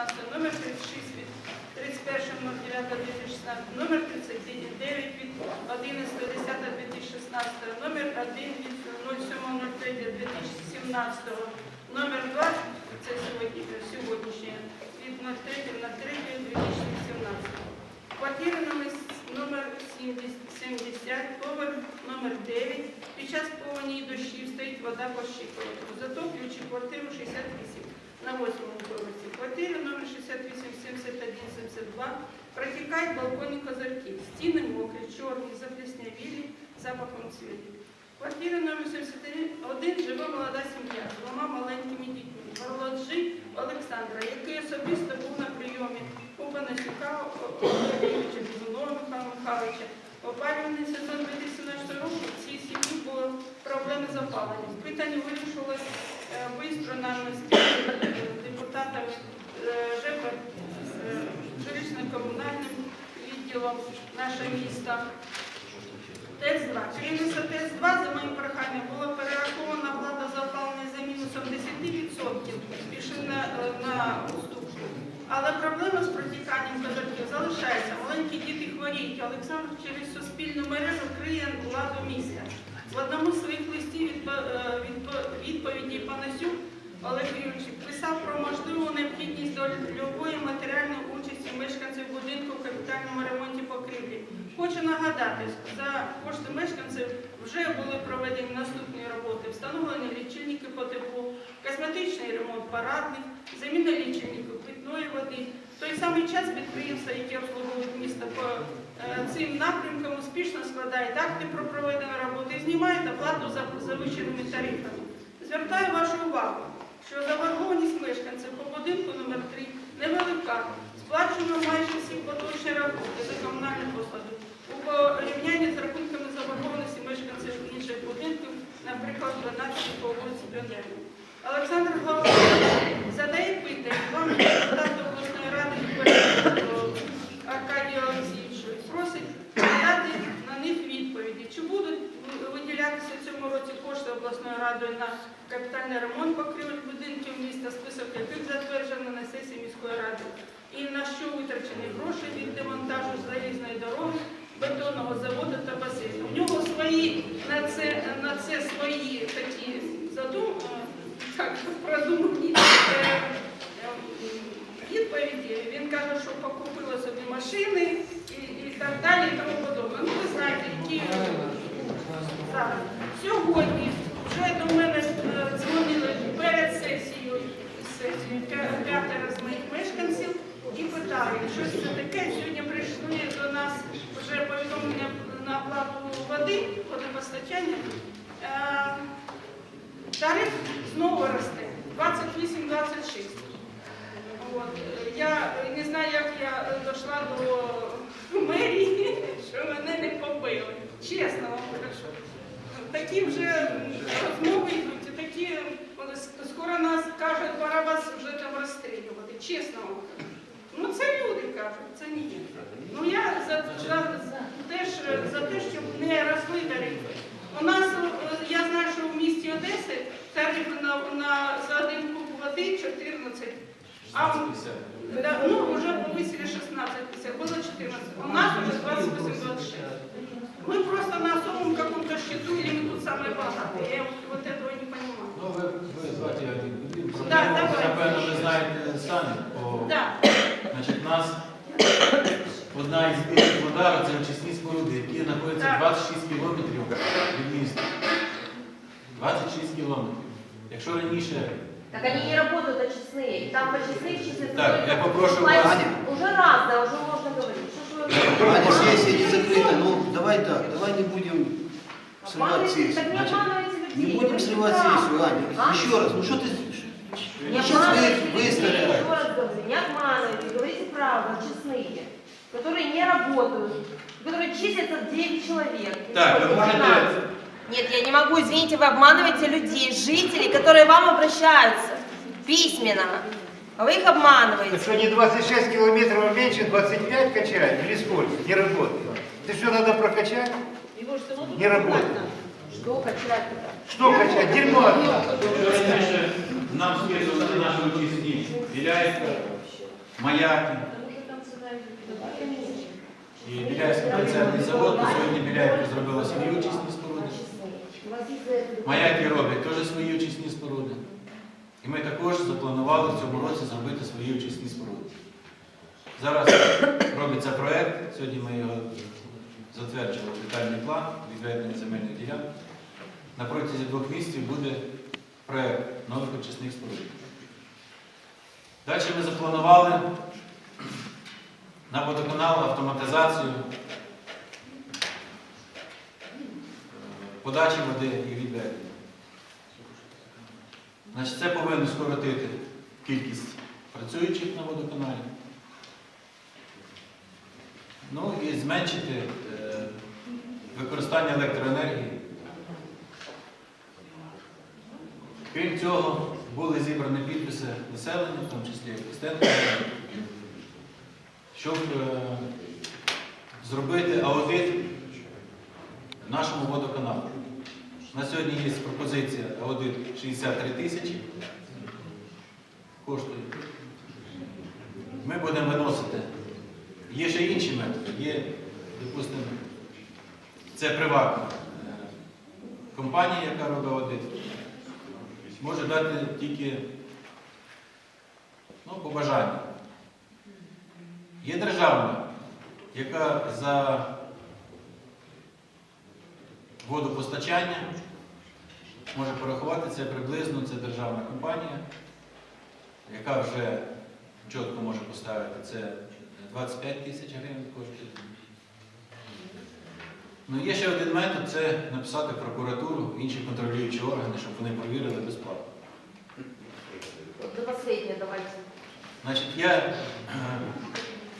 2016, номер 36 від 31.09.2016, номер 39 від 11.10.2016, номер 1 від 07.03.2017, номер 2, це сьогодні, сьогоднішнє, від 03.03.2017. Квартира номер, с- номер 70, 70, поверх номер 9. Під час повені дощів стоїть вода по щиколотку. Затоплюючи квартиру 68 на 8 поверсі. Квартира номер 68, 71, 72 протікають балконі козырки. Стіни мокрі, чорні, запліснявілі, запахом цвіту. Квартира номер 71 живе молода сім'я з двома маленькими дітьми. Володжи Олександра, який особисто був на прийомі у Панасюка Олеговича, Бузунова Михайла Михайловича. Опалювальний сезон 2017 року в цій сім'ї були проблеми з опаленням. Питання вирішилось швидко нами з депутатами е, ЖЕП, е, жилищно-комунальним відділом наше місто. ТЕЦ-2. Керівництво ТЕЦ-2 за моїм проханням було перерахована плата за опалення за мінусом 10%, пішли на, е, на уступку. Але проблема з протіканням козаків залишається. Маленькі діти хворіють. Олександр через суспільну мережу криє владу місця. В одному з своїх листів відпо- відпо- відповіді Панасюк Олег Юрійович писав про можливу необхідність дольової матеріальної участі мешканців будинку в капітальному ремонті покрівлі. Хочу нагадати, за кошти мешканців вже були проведені наступні роботи: встановлені лічильники по теплу, косметичний ремонт парадних, заміна лічильників питної води. В той самий час підприємства, які обслуговують місто по е, цим напрямкам, успішно складають акти про проведені роботи знімають оплату за завищеними тарифами. Звертаю вашу увагу, що заборгованість мешканців по будинку номер 3 невелика. Сплачуємо майже всі поточні рахунки за комунальні послуги. У порівнянні з рахунками заборгованості мешканців інших будинків, наприклад, 12 по вулиці Піонерів. Олександр Головкович задає питання вам депутату обласної ради Аркадію Олексійовичу просить дати на них відповіді. Чи будуть виділятися в цьому році кошти обласною радою на капітальний ремонт покрівель будинків міста, список яких затверджено на сесії міської ради, і на що витрачені гроші від демонтажу залізної дороги, бетонного заводу та басейну. У нього свої на це, на це свої такі задум, е, так, продумані е, е, відповіді. Він каже, що покупила собі машини і, і так далі, і тому подобне. Ну, ви знаєте, які зараз. Питали, це таке. Сьогодні прийшли до нас вже повідомлення на оплату води, водопостачання. Е, Тариф знову росте 28-26. Е, Я не знаю, як я дійшла до мерії, що мене не побили. Чесно вам кажу. Такі вже розмови йдуть, такі скоро нас кажуть, пора вас вже там розстрілювати. Чесно вам кажу Ну це люди кажуть, це не я. Ну я за, за, за, теж е, за те, щоб не росли тарифи. У нас, е, я знаю, що в місті Одеси тарифи на, на, за один куб води 14. А в- да, ну, вже повисили 16 було 14. У нас уже 28-26. Мы просто на особом каком-то счету, или мы тут самые богатые. Я вот, вот этого не понимаю. Ну, ви, ви звати я відповім. Да, давай. Напевно, ви знаєте самі. По, Да. Значить, у нас одна із більших вода це очисні споруди, які знаходяться Так. 26 кілометрів від міста. 26 кілометрів. Якщо раніше, Так они не работают очистные. И там очистные числятся. Так, только я попрошу платить. вас- Уже раз, да, уже можно говорить. Что ж вы Аня, сессия не закрыта, ну давай так, давай не будем срывать обманываете? сессию. Так не Значит, обманывайте людей. не будем говорите срывать правду. сессию, Аня. А? Еще раз, ну что ты... не обманывайте людей, еще раз говорю, не обманывайте, говорите правду, честные, которые не работают, которые чистятся 9 человек. Так, вы можете- 12. Нет, я не могу, извините, вы обманываете людей, жителей, которые вам обращаются письменно. А вы их обманываете. Так что не 26 километров, а меньше 25 качаем или сколько? Не работает. Ты что, надо прокачать? Не работает. Что качать-то? Что качать? Дерьмо. Нам скидували наші очисні, біляється маяки. І Біляївський концертний завод, сьогодні Біляївка зробила свої очисні споруди. Маяки роблять теж свої очисні споруди. І ми також запланували в цьому році зробити свої очисні споруди. Зараз робиться проєкт, сьогодні ми його затверджували детальний план відведення земельних ділянок. На протязі двох місяців буде проєкт нових очисних споруд. Далі ми запланували на водоканал автоматизацію е, подачі води і відведення. Значить, це повинно скоротити кількість працюючих на водоканалі. Ну і зменшити е, використання електроенергії. Крім цього, були зібрані підписи населення, в тому числі Костенко, щоб е, зробити аудит нашому водоканалу. На сьогодні є пропозиція аудит 63 тисячі. Коштує. Ми будемо виносити. Є ще інші методи. Є, допустимо, це приватна е, компанія, яка робить аудит. Може дати тільки ну, побажання. Є державна, яка за водопостачання може порахувати це приблизно, це державна компанія, яка вже чітко може поставити це 25 тисяч гривень коштує. Ну, є ще один метод це написати прокуратуру, інші контролюючі органи, щоб вони провірили безплатно. До давайте. Значить, я е,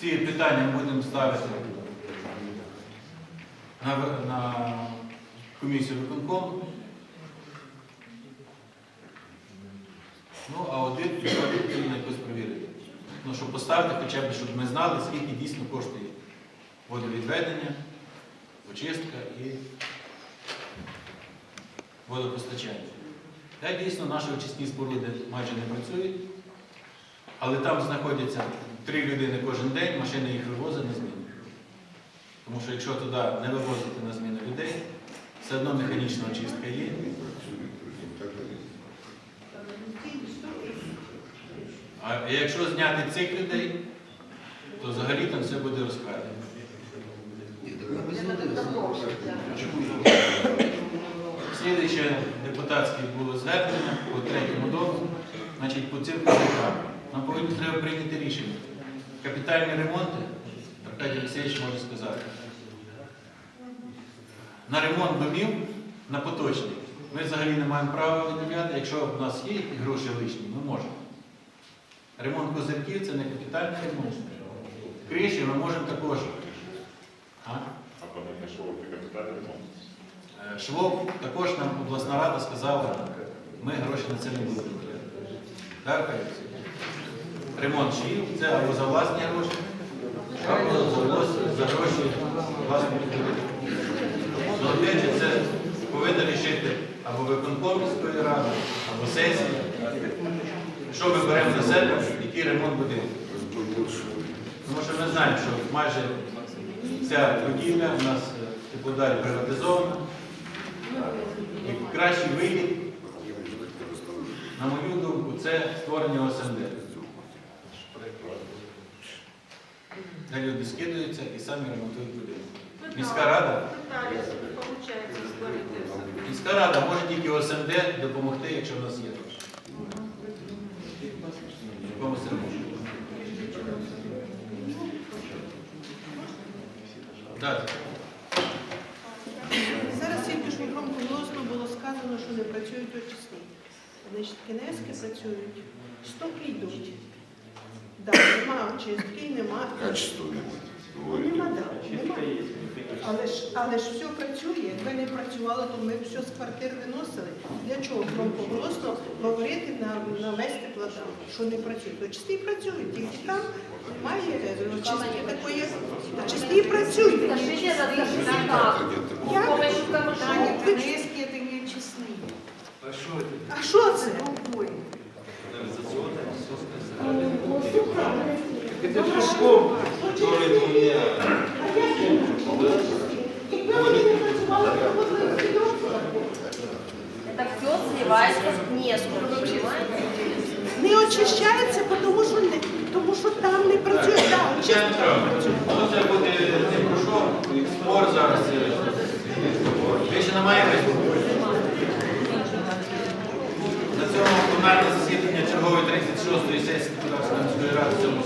ці питання будемо ставити на, на комісію виконкому. Ну, а один потрібно якось перевірити. Ну, щоб поставити хоча б, щоб ми знали, скільки дійсно коштує водовідведення, очистка і водопостачання. Так, дійсно, наші очисні споруди майже не працюють. Але там знаходяться три людини кожен день, машини їх вивозять на зміну. Тому що якщо туди не вивозити на зміну людей, все одно механічна очистка є. А якщо зняти цих людей, то взагалі там все буде розкрадено. Ні, так ми без води залишимося. Слідуюче депутатське було звернення по третьому дому, значить по цим кредитам. Нам повинні треба прийняти рішення. Капітальні ремонти, Аркадій Олексійович може сказати. На ремонт домів, на поточний, ми взагалі не маємо права виділяти. Якщо в нас є гроші лишні, ми можемо. Ремонт козирків це не капітальний ремонт. Криші ми можемо також. А? Е, Швов також нам обласна рада сказала, ми гроші на це не будемо. Так, Ремонт швів це або за власні гроші, або за, гроші опять же, це повинна рішити або виконком міської ради, або сесія. Що ми беремо на себе, який ремонт будинку. Тому що ми знаємо, що майже вся будівля у нас е, Теплодарі приватизована. І кращий вихід, на мою думку, це створення ОСМД. Де люди скидаються і самі ремонтують будинок. Міська рада? Міська рада може тільки ОСМД допомогти, якщо в нас є гроші. Так. Зараз тільки що громко-голосно було сказано, що не працюють очисні. Значить, кінески працюють, стоки йдуть. Да, нема очистки, нема. Качество Нема, нема. Але ж, але ж все працює. Якби не працювало, то ми б все з квартир виносили. Для чого громко-голосно говорити на, на весь теплотрам, що не працюють? Очисні працюють, тільки там немає е, очистки такої. Очисні працюють. Скажите, расскажите как? С Як? помощью кого? Таня, ви ж- А що це? Это пешком. Это все сливается в Днестру, понимаете? Не очищається, тому що, не, тому що там не Ну, це буде не пройшов спор зараз. Ви ще немає. На цьому пленарне засідання чергової 36-ї сесії Кудавської міської ради цьому